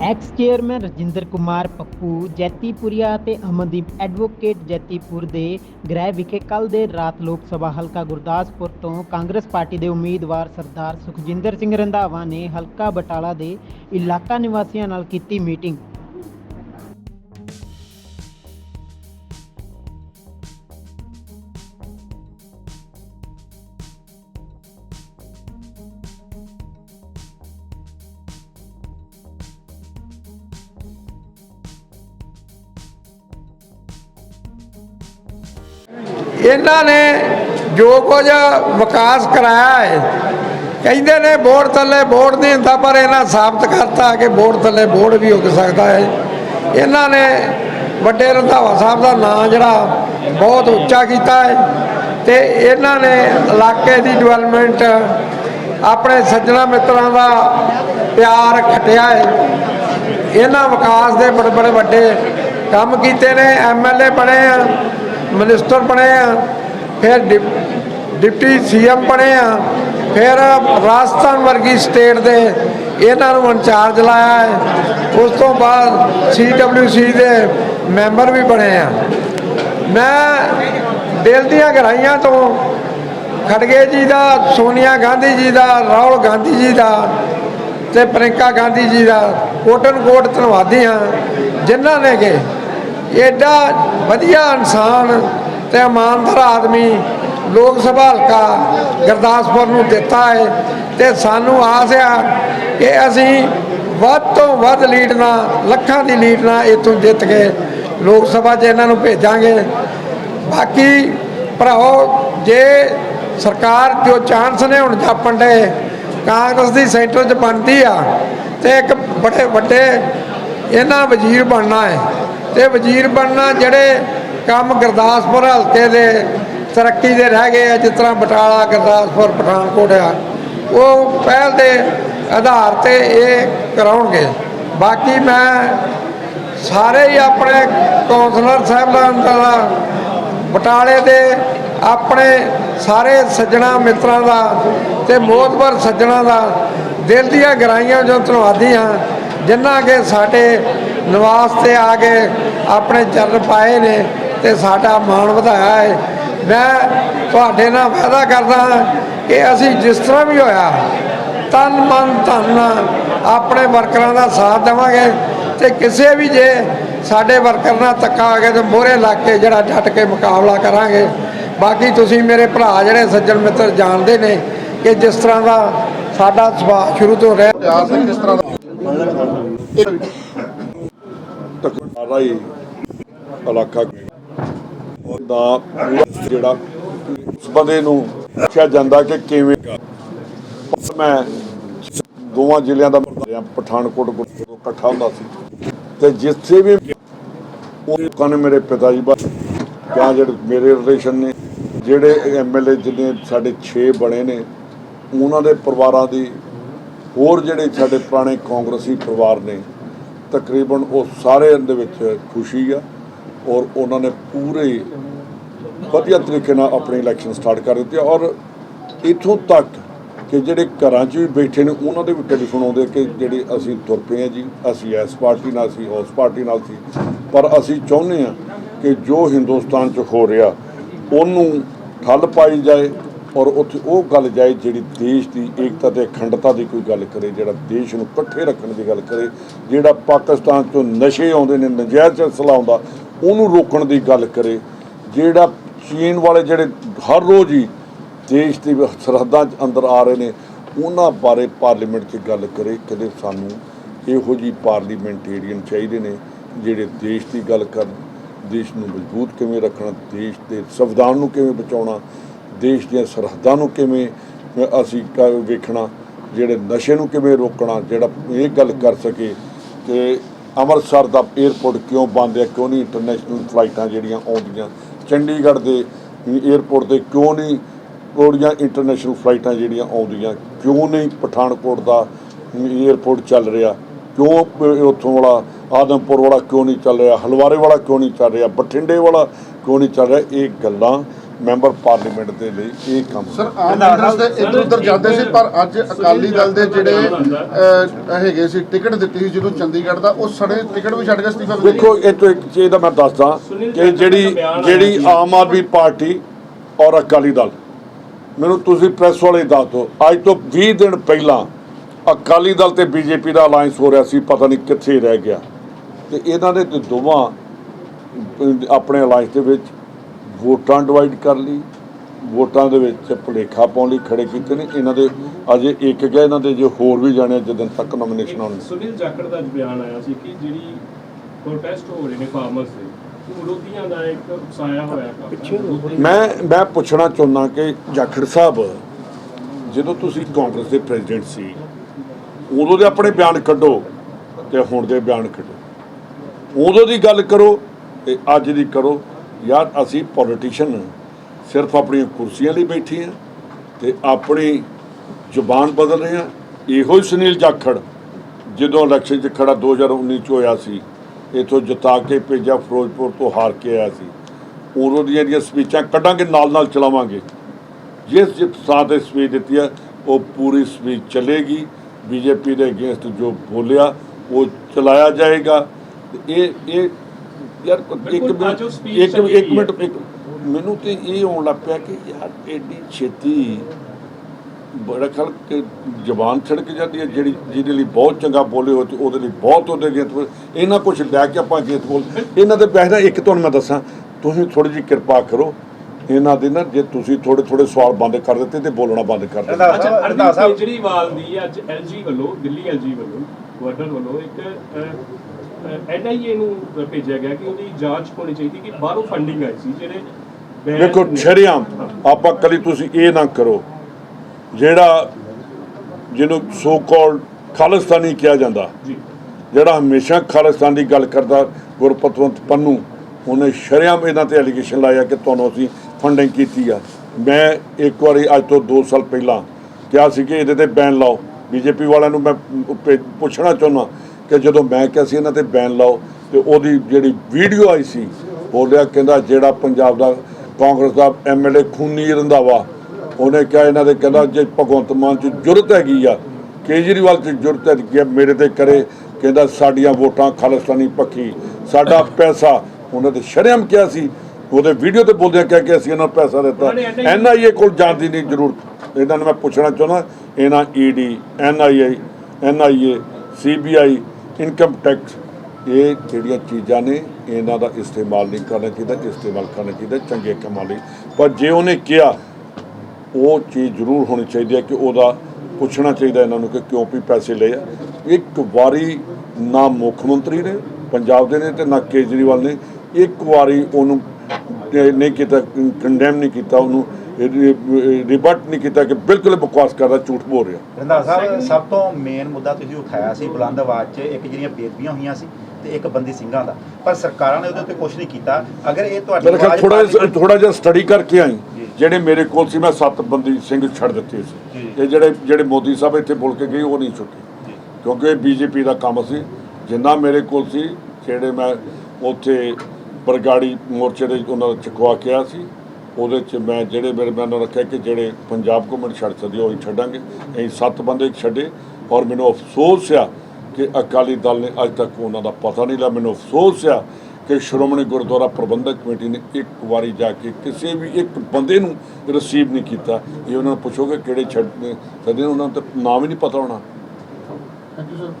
X chairman Rajinder Kumar Pappu Jaitipuria ਅਤੇ Amandeep advocate ਜੈਤੀਪੁਰ ਦੇ ਗ੍ਰਹਿ ਵਿਖੇ ਕੱਲ ਦੇ ਰਾਤ ਲੋਕ ਸਭਾ ਹਲਕਾ ਗੁਰਦਾਸਪੁਰ ਤੋਂ ਕਾਂਗਰਸ ਪਾਰਟੀ ਦੇ ਉਮੀਦਵਾਰ ਸਰਦਾਰ ਸੁਖਜਿੰਦਰ ਸਿੰਘ ਰੰਧਾਵਾ ਨੇ ਹਲਕਾ ਬਟਾਲਾ ਦੇ ਇਲਾਕਾ ਨਿਵਾਸੀਆਂ ਨਾਲ ਕੀਤੀ ਮੀਟਿੰਗ। ਇਹਨਾਂ ਨੇ ਜੋ ਕੁਝ ਵਿਕਾਸ ਕਰਾਇਆ ਹੈ, ਕਹਿੰਦੇ ਨੇ ਬੋਰਡ ਥੱਲੇ ਬੋਰਡ ਨਹੀਂ ਹੁੰਦਾ, ਪਰ ਇਹਨਾਂ ਸਾਬਤ ਕਰਤਾ ਕਿ ਬੋਰਡ ਥੱਲੇ ਬੋਰਡ ਵੀ ਉੱਗ ਸਕਦਾ ਹੈ। ਇਹਨਾਂ ਨੇ ਵੱਡੇ ਰੰਧਾਵਾ ਸਾਹਿਬ ਦਾ ਨਾਂ ਜਿਹੜਾ ਬਹੁਤ ਉੱਚਾ ਕੀਤਾ ਹੈ ਤੇ ਇਹਨਾਂ ਨੇ ਇਲਾਕੇ ਦੀ ਡਿਵੈਲਪਮੈਂਟ ਆਪਣੇ ਸੱਜਣਾ ਮਿੱਤਰਾਂ ਦਾ ਪਿਆਰ ਖਟਿਆ ਹੈ। ਇਹਨਾਂ ਵਿਕਾਸ ਦੇ ਬੜੇ ਬੜੇ ਵੱਡੇ ਕੰਮ ਕੀਤੇ ਨੇ ਐਮਐਲਏ ਬਣੇ ਆ ਮਿਨਿਸਟਰ ਬਣੇ ਆ, ਫਿਰ ਡਿਪ- ਡਿਪਟੀ ਸੀਐਮ ਬਣੇ ਆ, ਫਿਰ ਰਾਜਸਥਾਨ ਵਰਗੀ ਸਟੇਟ ਦੇ ਇਹਨਾਂ ਨੂੰ ਇੰਚਾਰਜ ਲਾਇਆ ਹੈ। ਉਸ ਤੋਂ ਬਾਅਦ ਸੀਡਬਲਯੂਸੀ ਦੇ ਮੈਂਬਰ ਵੀ ਬਣੇ ਆ। ਮੈਂ ਦਿਲ ਦੀਆਂ ਗਹਿਰਾਈਆਂ ਤੋਂ ਖੜਗੇ ਜੀ ਦਾ, ਸੋਨੀਆ ਗਾਂਧੀ ਜੀ ਦਾ, ਰਾਹੁਲ ਗਾਂਧੀ ਜੀ ਦਾ ਤੇ ਪ੍ਰਿੰਕਾ ਗਾਂਧੀ ਜੀ ਦਾ ਕੋਟਨ ਕੋਟ ਧੰਨਵਾਦੀ ਹਾਂ, ਜਿਨ੍ਹਾਂ ਨੇ ਕਿ ਐਡਾ ਵਧੀਆ ਇਨਸਾਨ ਤੇ ਇਮਾਨਦਾਰ ਆਦਮੀ ਲੋਕ ਸਭਾ ਹਲਕਾ ਗੁਰਦਾਸਪੁਰ ਨੂੰ ਦਿੱਤਾ ਹੈ ਤੇ ਸਾਨੂੰ ਆਸ ਆ ਕਿ ਅਸੀਂ ਵੱਧ ਤੋਂ ਵੱਧ ਲੀਡ ਨਾਲ, ਲੱਖਾਂ ਦੀ ਲੀਡ ਨਾਲ ਇੱਥੋਂ ਜਿੱਤ ਕੇ ਲੋਕ ਸਭਾ 'ਚ ਇਹਨਾਂ ਨੂੰ ਭੇਜਾਂਗੇ। ਬਾਕੀ ਭਰਾਓ, ਜੇ ਸਰਕਾਰ ਜੋ ਚਾਂਸ ਨੇ ਹੁਣ ਜਾਪਣ ਦੇ, ਕਾਂਗਰਸ ਦੀ ਸੈਂਟਰ 'ਚ ਬਣਦੀ ਆ ਤੇ ਇੱਕ ਬੜੇ ਵੱਡੇ ਇਹਨਾਂ ਵਜ਼ੀਰ ਬਣਨਾ ਹੈ। ਤੇ ਵਜ਼ੀਰ ਬਣਨਾ ਜਿਹੜੇ ਕੰਮ ਗੁਰਦਾਸਪੁਰ ਹਲਕੇ ਦੇ ਤਰੱਕੀ ਦੇ ਰਹਿ ਗਏ ਆ, ਜਿਸ ਤਰ੍ਹਾਂ ਬਟਾਲਾ, ਗੁਰਦਾਸਪੁਰ, ਪਠਾਨਕੋਟ ਆ, ਉਹ ਪਹਿਲ ਦੇ ਆਧਾਰ ਤੇ ਇਹ ਕਰਾਉਣਗੇ। ਬਾਕੀ ਮੈਂ ਸਾਰੇ ਹੀ ਆਪਣੇ ਕੌਂਸਲਰ ਸਾਹਿਬਾਨ ਦਾ, ਬਟਾਲੇ ਦੇ ਆਪਣੇ ਸਾਰੇ ਸੱਜਣਾ ਮਿੱਤਰਾਂ ਦਾ ਤੇ ਮੋਹਤਬਰ ਸੱਜਣਾ ਦਾ ਦਿਲ ਦੀਆਂ ਗਰਾਈਆਂ ਜੋ ਧੰਨਵਾਦੀ ਹਾਂ ਜਿਨ੍ਹਾਂ ਕਿ ਸਾਡੇ ਨਿਵਾਸ ਤੇ ਆ ਕੇ ਆਪਣੇ ਚਰਨ ਪਾਏ ਨੇ ਤੇ ਸਾਡਾ ਮਾਣ ਵਧਾਇਆ ਹੈ। ਮੈਂ ਤੁਹਾਡੇ ਨਾਲ ਵਾਅਦਾ ਕਰਦਾ ਹਾਂ ਕਿ ਅਸੀਂ ਜਿਸ ਤਰ੍ਹਾਂ ਵੀ ਹੋਇਆ ਤਨ ਮਨ ਧਨ ਨਾਲ ਆਪਣੇ ਵਰਕਰਾਂ ਦਾ ਸਾਥ ਦੇਵਾਂਗੇ ਤੇ ਕਿਸੇ ਵੀ ਜੇ ਸਾਡੇ ਵਰਕਰ ਨਾਲ ਧੱਕਾ ਆ ਗਿਆ ਤੇ ਮੋਹਰੇ ਲੱਗ ਕੇ ਜਿਹੜਾ ਡਟ ਕੇ ਮੁਕਾਬਲਾ ਕਰਾਂਗੇ। ਬਾਕੀ ਤੁਸੀਂ ਮੇਰੇ ਭਰਾ ਜਿਹੜੇ ਸੱਜਣ ਮਿੱਤਰ ਜਾਣਦੇ ਨੇ ਕਿ ਜਿਸ ਤਰ੍ਹਾਂ ਦਾ ਸਾਡਾ ਸੁਭਾਅ ਸ਼ੁਰੂ ਤੋਂ ਰਿਹਾ ਕਿਸ ਤਰ੍ਹਾਂ ਦਾ ਟਕਰਾਰਾ ਇਲਾਕਾ ਦਾ ਜਿਹੜਾ ਉਸ ਬੰਦੇ ਨੂੰ ਪੁੱਛਿਆ ਜਾਂਦਾ ਕਿ ਕਿਵੇਂ ਪਰ ਮੈਂ ਦੋਵਾਂ ਜ਼ਿਲ੍ਹਿਆਂ ਦਾ ਰਿਹਾ, ਪਠਾਨਕੋਟ ਗੁਰਦਾਸਪੁਰ ਇਕੱਠਾ ਹੁੰਦਾ ਸੀ। ਤੇ ਜਿੱਥੇ ਵੀ ਉਹ ਲੋਕਾਂ ਨੇ ਮੇਰੇ ਪਿਤਾ ਜੀ ਬਾਰੇ ਜਾਂ ਜਿਹੜੇ ਮੇਰੇ ਰਿਲੇਸ਼ਨ ਨੇ, ਜਿਹੜੇ ਐਮਐਲਏ ਜਿਹਨੇ ਸਾਡੇ 6 ਬਣੇ ਨੇ, ਉਹਨਾਂ ਦੇ ਪਰਿਵਾਰਾਂ ਦੀ ਹੋਰ ਜਿਹੜੇ ਸਾਡੇ ਪੁਰਾਣੇ ਕਾਂਗਰਸੀ ਪਰਿਵਾਰ ਨੇ ਤਕਰੀਬਨ ਉਹ ਸਾਰਿਆਂ ਦੇ ਵਿੱਚ ਖੁਸ਼ੀ ਆ ਔਰ ਉਹਨਾਂ ਨੇ ਪੂਰੇ ਵਧੀਆ ਤਰੀਕੇ ਨਾਲ ਆਪਣੀ ਇਲੈਕਸ਼ਨ ਸਟਾਰਟ ਕਰ ਦਿੱਤੀ ਔਰ ਇਥੋਂ ਤੱਕ ਕਿ ਜਿਹੜੇ ਘਰਾਂ 'ਚ ਵੀ ਬੈਠੇ ਨੇ, ਉਹਨਾਂ ਦੇ ਵੀ ਟੈਲੀਫੋਨ ਆਉਂਦੇ ਕਿ ਜਿਹੜੇ ਅਸੀਂ ਤੁਰ ਪਏ ਆ ਜੀ, ਅਸੀਂ ਇਸ ਪਾਰਟੀ ਨਾਲ ਸੀ, ਉਸ ਪਾਰਟੀ ਨਾਲ ਸੀ। ਪਰ ਅਸੀਂ ਚਾਹੁੰਦੇ ਆ ਕਿ ਜੋ ਹਿੰਦੁਸਤਾਨ 'ਚ ਹੋ ਰਿਹਾ, ਉਹਨੂੰ ਠੱਲ ਪਾਈ ਜਾਏ ਔਰ ਉੱਥੇ ਉਹ ਗੱਲ ਜਾਏ ਜਿਹੜੀ ਦੇਸ਼ ਦੀ ਏਕਤਾ ਤੇ ਅਖੰਡਤਾ ਦੀ ਕੋਈ ਗੱਲ ਕਰੇ, ਜਿਹੜਾ ਦੇਸ਼ ਨੂੰ ਇਕੱਠੇ ਰੱਖਣ ਦੀ ਗੱਲ ਕਰੇ, ਜਿਹੜਾ ਪਾਕਿਸਤਾਨ 'ਚੋਂ ਨਸ਼ੇ ਆਉਂਦੇ ਨੇ, ਨਜਾਇਜ਼ ਸਿਲਸਿਲਾ ਆਉਂਦਾ ਉਹਨੂੰ ਰੋਕਣ ਦੀ ਗੱਲ ਕਰੇ, ਜਿਹੜਾ ਚੀਨ ਵਾਲੇ ਜਿਹੜੇ ਹਰ ਰੋਜ਼ ਹੀ ਦੇਸ਼ ਦੀ ਸਰਹੱਦਾਂ 'ਚ ਅੰਦਰ ਆ ਰਹੇ ਨੇ, ਉਹਨਾਂ ਬਾਰੇ ਪਾਰਲੀਮੈਂਟ 'ਚ ਗੱਲ ਕਰੇ ਕਦੇ ਸਾਨੂੰ ਇਹੋ ਜੀ ਪਾਰਲੀਮੈਂਟੇਰੀਅਨ ਚਾਹੀਦੇ ਨੇ, ਜਿਹੜੇ ਦੇਸ਼ ਦੀ ਗੱਲ ਕਰਨ, ਦੇਸ਼ ਨੂੰ ਮਜ਼ਬੂਤ ਕਿਵੇਂ ਰੱਖਣਾ, ਦੇਸ਼ ਦੇ ਸੰਵਿਧਾਨ ਨੂੰ ਕਿਵੇਂ ਬਚਾਉਣਾ ਦੇਸ਼ ਦੀਆਂ ਸਰਹੱਦਾਂ ਨੂੰ ਕਿਵੇਂ ਅਸੀਂ ਵੇਖਣਾ, ਜਿਹੜੇ ਨਸ਼ੇ ਨੂੰ ਕਿਵੇਂ ਰੋਕਣਾ, ਜਿਹੜਾ ਇਹ ਗੱਲ ਕਰ ਸਕੇ ਕਿ ਅੰਮ੍ਰਿਤਸਰ ਦਾ 에어ਪੋਰਟ ਕਿਉਂ ਬੰਦ ਹੈ, ਕਿਉਂ ਨਹੀਂ ਇੰਟਰਨੈਸ਼ਨਲ ਫਲਾਈਟਾਂ ਜਿਹੜੀਆਂ ਆਉਂਦੀਆਂ? ਚੰਡੀਗੜ੍ਹ ਦੇ 에어ਪੋਰਟ ਤੇ ਕਿਉਂ ਨਹੀਂ ਕੋੜੀਆਂ ਇੰਟਰਨੈਸ਼ਨਲ ਫਲਾਈਟਾਂ ਜਿਹੜੀਆਂ ਆਉਂਦੀਆਂ? ਕਿਉਂ ਨਹੀਂ ਪਠਾਨਕੋਟ ਦਾ 에어ਪੋਰਟ ਚੱਲ ਰਿਹਾ? ਕਿਉਂ ਉੱਥੋਂ ਵਾਲਾ ਆਦਮਪੁਰ ਵਾਲਾ ਕਿਉਂ ਨਹੀਂ ਚੱਲ ਰਿਹਾ? ਹਲਵਾਰੇ ਵਾਲਾ ਕਿਉਂ ਨਹੀਂ ਚੱਲ ਰਿਹਾ? ਬਠਿੰਡੇ ਵਾਲਾ ਕਿਉਂ ਨਹੀਂ ਚੱਲ ਰਿਹਾ? ਇਹ ਗੱਲਾਂ ਮੈਂਬਰ ਪਾਰਲੀਮੈਂਟ ਦੇ ਲਈ ਇਹ ਕੰਮ ਸਰ ਆਮ ਲੀਡਰਸ ਦੇ ਇੱਧਰ ਉੱਧਰ ਜਾਂਦੇ ਸੀ ਪਰ ਅੱਜ ਅਕਾਲੀ ਦਲ ਦੇ ਜਿਹੜੇ ਹੈਗੇ ਸੀ ਟਿਕਟ ਦਿੱਤੀ ਸੀ ਜਦੋਂ ਚੰਡੀਗੜ੍ਹ ਦਾ ਉਹ ਸੜੇ ਟਿਕਟ ਵੀ ਛੱਡ ਕੇ ਅਸਤੀਫਾ ਦੇ ਦੇਖੋ ਇਹ ਤੋਂ ਇੱਕ ਚੀਜ਼ ਦਾ ਮੈਂ ਦੱਸਦਾ ਕਿ ਜਿਹੜੀ ਜਿਹੜੀ ਆਮ ਆਦਮੀ ਪਾਰਟੀ ਔਰ ਅਕਾਲੀ ਦਲ ਮੈਨੂੰ ਤੁਸੀਂ ਪ੍ਰੈਸ ਵਾਲੇ ਦੱਸ ਦਿਓ ਅੱਜ ਤੋਂ 20 ਦਿਨ ਪਹਿਲਾਂ ਅਕਾਲੀ ਦਲ ਤੇ ਬੀਜੇਪੀ ਦਾ ਅਲਾਈਅੰਸ ਹੋ ਰਿਹਾ ਸੀ ਪਤਾ ਨਹੀਂ ਕਿੱਥੇ ਰਹਿ ਗਿਆ। ਤੇ ਇਹਨਾਂ ਨੇ ਤੇ ਦੋਵਾਂ ਆਪਣੇ ਅਲਾਈਅੰਸ ਦੇ ਵਿੱਚ ਵੋਟਾਂ ਡਿਵਾਈਡ ਕਰ ਲਈ। ਵੋਟਾਂ ਦੇ ਵਿੱਚ ਭੁਲੇਖਾ ਪਾਉਣ ਲਈ ਖੜੇ ਕੀਤੇ ਨੇ। ਇਹਨਾਂ ਦੇ ਅਜੇ ਇੱਕ ਗਏ ਇਹਨਾਂ ਦੇ ਜੇ ਹੋਰ ਵੀ ਜਾਣੇ ਜਦੋਂ ਤੱਕ ਨੋਮੀਨੇਸ਼ਨ ਆਉਣੀ ਸੁਨੀਲ ਜਾਖੜ ਦਾ ਅੱਜ ਬਿਆਨ ਆਇਆ ਸੀ ਕਿ ਜਿਹੜੀ ਪ੍ਰੋਟੈਸਟ ਹੋ ਰਹੇ ਨੇ ਫਾਰਮਰਸ ਦੇ ਉਹ ਵਿਰੋਧੀਆਂ ਦਾ ਇੱਕ ਉਕਸਾਇਆ ਹੋਇਆ ਮੈਂ ਮੈਂ ਪੁੱਛਣਾ ਚਾਹੁੰਦਾ ਕਿ ਜਾਖੜ ਸਾਹਿਬ ਜਦੋਂ ਤੁਸੀਂ ਕਾਂਗਰਸ ਦੇ ਪ੍ਰੈਜ਼ੀਡੈਂਟ ਸੀ ਉਦੋਂ ਦੇ ਆਪਣੇ ਬਿਆਨ ਕੱਢੋ ਤੇ ਹੁਣ ਦੇ ਬਿਆਨ ਕੱਢੋ। ਉਦੋਂ ਦੀ ਗੱਲ ਕਰੋ ਤੇ ਅੱਜ ਦੀ ਕਰੋ। ਯਾਰ ਅਸੀਂ ਪੋਲੀਟੀਸ਼ੀਅਨ ਸਿਰਫ ਆਪਣੀਆਂ ਕੁਰਸੀਆਂ ਲਈ ਬੈਠੇ ਹਾਂ ਤੇ ਆਪਣੀ ਜ਼ੁਬਾਨ ਬਦਲ ਰਹੇ ਹਾਂ, ਇਹੋ ਹੀ ਸੁਨੀਲ ਜਾਖੜ, ਜਦੋਂ ਇਲੈਕਸ਼ਨ 'ਚ ਖੜਾ 2019 ਚ ਹੋਇਆ ਸੀ, ਇਥੋਂ ਜਿਤਾ ਕੇ ਭੇਜਿਆ, ਫਿਰੋਜ਼ਪੁਰ ਤੋਂ ਹਾਰ ਕੇ ਆਇਆ ਸੀ। ਉਦੋਂ ਦੀਆਂ ਜਿਹੜੀਆਂ ਸਪੀਚਾਂ ਕੱਢਾਂਗੇ ਨਾਲ ਨਾਲ ਚਲਾਵਾਂਗੇ। ਜਿਸ ਜਿਸ ਥਾਂ ਤੇ ਸਪੀਚ ਦਿੱਤੀ ਹੈ ਉਹ ਪੂਰੀ ਸਪੀਚ ਚੱਲੇਗੀ। ਬੀਜੇਪੀ ਦੇ ਅਗੇਂਸਟ ਜੋ ਬੋਲਿਆ, ਉਹ ਚਲਾਇਆ ਜਾਏਗਾ। ਇਹ ਇਹ ਯਾਰ ਇੱਕ ਮਿੰਟ ਇੱਕ ਇੱਕ। ਮਿੰਟ ਇੱਕ ਮੈਨੂੰ ਤੇ ਇਹ ਆਉਣ ਲੱਗ ਪਿਆ ਕਿ ਯਾਰ ਐਡੀ ਛੇਤੀ ਬੜਾ ਖਲ ਕਿ ਜ਼ਬਾਨ ਛੜਕ ਜਾਂਦੀ ਹੈ ਜਿਹੜੀ ਜਿਹਦੇ ਲਈ ਬਹੁਤ ਚੰਗਾ ਬੋਲੇ ਹੋ ਤੇ ਉਹਦੇ ਲਈ ਬਹੁਤ ਉਹਦੇ ਬੋਲ- ਇਹਨਾਂ ਕੁਝ ਲੈ ਕੇ ਆਪਾਂ ਅਗੇਂਸਟ ਬੋਲ ਇਹਨਾਂ ਦੇ ਬਹਿਦਾ ਇੱਕ ਤੁਹਾਨੂੰ ਮੈਂ ਦੱਸਾਂ ਤੁਸੀਂ ਥੋੜੀ ਜਿਹੀ ਕਿਰਪਾ ਕਰੋ। ਇਹਨਾਂ ਦੇ ਨਾ ਜੇ ਤੁਸੀਂ ਥੋੜੇ ਥੋੜੇ ਸਵਾਲ ਬੰਦ ਕਰ ਦਿੱਤੇ ਤੇ ਬੋਲਣਾ ਬੰਦ ਕਰ ਦਿੱਤਾ। ਅੱਛਾ ਸਾਹਿਬ- ਰੰਧਾਵਾ ਸਾਹਿਬ ਕੇਜਰੀਵਾਲ ਦੀ ਅੱਜ ਐਲਜੀ ਵੱਲੋਂ ਦਿੱਲੀ ਐਲਜੀ ਵੱਲੋਂ ਗਵਰਨਰ ਵੱਲੋਂ ਇੱਕ ਐਨਆਈਏ ਨੂੰ ਭੇਜਿਆ ਗਿਆ ਕਿ ਉਹਦੀ ਜਾਂਚ ਹੋਣੀ ਚਾਹੀਦੀ ਕਿ ਬਾਹਰੋਂ ਫੰਡਿੰਗ ਆਈ ਸੀ ਜਿਹੜੇ ਨੇ। ਸ਼ਰਿਆਮ ਆਪਾਂ ਕਦੀ ਤੁਸੀਂ ਇਹ ਨਾ ਕਰੋ। ਜਿਹੜਾ ਜਿਹਨੂੰ ਸੋ ਕਾਲਡ ਖਾਲਿਸਤਾਨੀ ਕਿਹਾ ਜਾਂਦਾ ਜਿਹੜਾ ਹਮੇਸ਼ਾ ਖਾਲਿਸਤਾਨ ਦੀ ਗੱਲ ਕਰਦਾ ਗੁਰਪਤਵੰਤ ਪੰਨੂ ਉਹਨੇ ਸ਼ਰਿਆਮ ਇਹਨਾਂ ਤੇ ਐਲੀਗੇਸ਼ਨ ਲਾਇਆ ਕਿ ਤੁਹਾਨੂੰ ਅਸੀਂ ਫੰਡਿੰਗ ਕੀਤੀ ਆ। ਮੈਂ ਇੱਕ ਵਾਰੀ ਅੱਜ ਤੋਂ 2 ਸਾਲ ਪਹਿਲਾਂ ਕਿਹਾ ਸੀ ਕਿ ਇਹਦੇ ਤੇ ਬੈਨ ਲਾਓ। ਬੀਜੇਪੀ ਵਾਲਿਆਂ ਨੂੰ ਮੈਂ ਪੁੱਛਣਾ ਚਾਹੁੰਦਾ ਕਿ ਜਦੋਂ ਮੈਂ ਕਿਹਾ ਸੀ ਇਹਨਾਂ ਤੇ ਬੈਨ ਲਾਓ ਤੇ ਉਹਦੀ ਜਿਹੜੀ ਵੀਡੀਓ ਆਈ ਸੀ ਬੋਲਿਆ ਕਹਿੰਦਾ ਜਿਹੜਾ ਪੰਜਾਬ ਦਾ ਕਾਂਗਰਸ ਦਾ ਐਮਐਲਏ ਖੂਨੀ ਰੰਧਾਵਾ ਉਹਨੇ ਕਿਹਾ ਇਹਨਾਂ ਦੇ ਕਹਿੰਦਾ ਜੇ ਭਗਵੰਤ ਮਾਨ ਚ ਜੁਰਤ ਹੈਗੀ ਆ ਕੇਜਰੀਵਾਲ ਚ ਜੁਰਤ ਹੈਗੀ ਆ ਮੇਰੇ ਤੇ ਕਰੇ ਕਹਿੰਦਾ ਸਾਡੀਆਂ ਵੋਟਾਂ ਖਾਲਿਸਤਾਨੀ ਪੱਖੀ ਸਾਡਾ ਪੈਸਾ ਉਹਨਾਂ ਦੇ ਸ਼ਰਮ ਕਿਹਾ ਸੀ ਉਹਦੇ ਵੀਡੀਓ ਤੇ ਬੋਲਦਿਆਂ ਕਿਹਾ ਕਿ ਅਸੀਂ ਇਹਨਾਂ ਨੂੰ ਪੈਸਾ ਦਿੱਤਾ ਐਨਆਈਏ ਕੋਲ ਜਾਣ ਦੀ ਨਹੀਂ ਜ਼ਰੂਰਤ ਇਹਨਾਂ ਨੂੰ ਮੈਂ ਪੁੱਛਣਾ ਚਾਹੁੰਦਾ ਇਹਨਾਂ ED NIA NIA CBI income tax ਇਹ ਜਿਹੜੀਆਂ ਚੀਜ਼ਾਂ ਨੇ, ਇਹਨਾਂ ਦਾ ਇਸਤੇਮਾਲ ਨਹੀਂ ਕਰਨਾ ਚਾਹੀਦਾ, ਇਸਤੇਮਾਲ ਕਰਨਾ ਚਾਹੀਦਾ, ਚੰਗੇ ਕੰਮਾਂ ਲਈ। ਪਰ ਜੇ ਉਹਨੇ ਕਿਹਾ, ਉਹ ਚੀਜ਼ ਜ਼ਰੂਰ ਹੋਣੀ ਚਾਹੀਦੀ ਹੈ ਕਿ ਉਹਦਾ ਪੁੱਛਣਾ ਚਾਹੀਦਾ ਇਹਨਾਂ ਨੂੰ ਕਿ ਕਿਉਂ ਵੀ ਪੈਸੇ ਲਏ ਆ। ਇੱਕ ਵਾਰੀ ਨਾ ਮੁੱਖ ਮੰਤਰੀ ਨੇ, ਪੰਜਾਬ ਦੇ ਨੇ ਤੇ ਨਾ ਕੇਜਰੀਵਾਲ ਨੇ, ਇੱਕ ਵਾਰੀ ਉਹਨੂੰ ਨਹੀਂ ਕੀਤਾ ਕੰਡੈਮ ਨਹੀਂ ਕੀਤਾ ਉਹਨੂੰ। ਰਿਬਟ ਨਹੀਂ ਕੀਤਾ ਕਿ ਬਿਲਕੁਲ ਇਹ ਬਕਵਾਸ ਕਰਦਾ ਝੂਠ ਬੋਲ ਰਿਹਾ। ਰੰਧਾਵਾ ਸਾਹਿਬ ਸਭ ਤੋਂ ਮੇਨ ਮੁੱਦਾ ਤੁਸੀਂ ਉਠਾਇਆ ਸੀ ਬੁਲੰਦ ਆਵਾਜ਼ 'ਚ ਇੱਕ ਜਿਹੜੀਆਂ ਬੇਦਬੀਆਂ ਹੋਈਆਂ ਸੀ ਤੇ ਇੱਕ ਬੰਦੀ ਸਿੰਘਾਂ ਦਾ। ਪਰ ਸਰਕਾਰਾਂ ਨੇ ਉਹਦੇ ਉੱਤੇ ਕੁਝ ਨਹੀਂ ਕੀਤਾ। ਅਗਰ ਇਹ ਤੁਹਾਡੀ ਮੇਰੇ ਖਿਆਲ ਥੋੜਾ ਥੋੜਾ ਜਿਹਾ ਸਟੱਡੀ ਕਰਕੇ ਆਈ। ਜਿਹੜੇ ਮੇਰੇ ਕੋਲ ਸੀ ਮੈਂ ਸੱਤ ਬੰਦੀ ਸਿੰਘ ਛੱਡ ਦਿੱਤੇ ਸੀ। ਇਹ ਜਿਹੜੇ ਜਿਹੜੇ ਮੋਦੀ ਸਾਹਿਬ ਇੱਥੇ ਬੋਲ ਕੇ ਗਏ ਉਹ ਨਹੀਂ ਛੁੱਟੀ। ਕਿਉਂਕਿ ਬੀਜੇਪੀ ਦਾ ਕੰਮ ਸੀ। ਜਿੰਨਾ ਮੇਰੇ ਕੋਲ ਸੀ ਜਿਹੜੇ ਮੈਂ ਉੱਥੇ ਬਰਗਾੜੀ ਮੋਰਚੇ ਦੇ ਉਹਨਾਂ ਦਾ ਚੁਕਵਾ ਕੇ ਆ ਸੀ ਉਹਦੇ ਚ ਮੈਂ ਜਿਹੜੇ ਮੇਰੇ ਮੈਂ ਉਹਨਾਂ ਰੱਖਿਆ ਕਿ ਜਿਹੜੇ ਪੰਜਾਬ ਗੌਰਮੈਂਟ ਛੱਡ ਸਕਦੀ ਉਹ ਹੀ ਛੱਡਾਂਗੇ। ਅਸੀਂ ਸੱਤ ਬੰਦੇ ਛੱਡੇ ਔਰ ਮੈਨੂੰ ਅਫਸੋਸ ਆ ਕਿ ਅਕਾਲੀ ਦਲ ਨੇ ਅੱਜ ਤੱਕ ਉਹਨਾਂ ਦਾ ਪਤਾ ਨਹੀਂ ਲਿਆ। ਮੈਨੂੰ ਅਫਸੋਸ ਆ ਕਿ ਸ਼੍ਰੋਮਣੀ ਗੁਰਦੁਆਰਾ ਪ੍ਰਬੰਧਕ ਕਮੇਟੀ ਨੇ ਇੱਕ ਵਾਰੀ ਜਾ ਕੇ ਕਿਸੇ ਵੀ ਇੱਕ ਬੰਦੇ ਨੂੰ ਰਿਸੀਵ ਨਹੀਂ ਕੀਤਾ। ਇਹ ਉਹਨਾਂ ਨੂੰ ਪੁੱਛੋਗੇ ਕਿਹੜੇ ਛੱਡ ਸਕਦੇ ਨੇ, ਉਹਨਾਂ ਨੂੰ ਤਾਂ ਨਾਮ ਹੀ ਨਹੀਂ ਪਤਾ ਹੋਣਾ। Thank you sir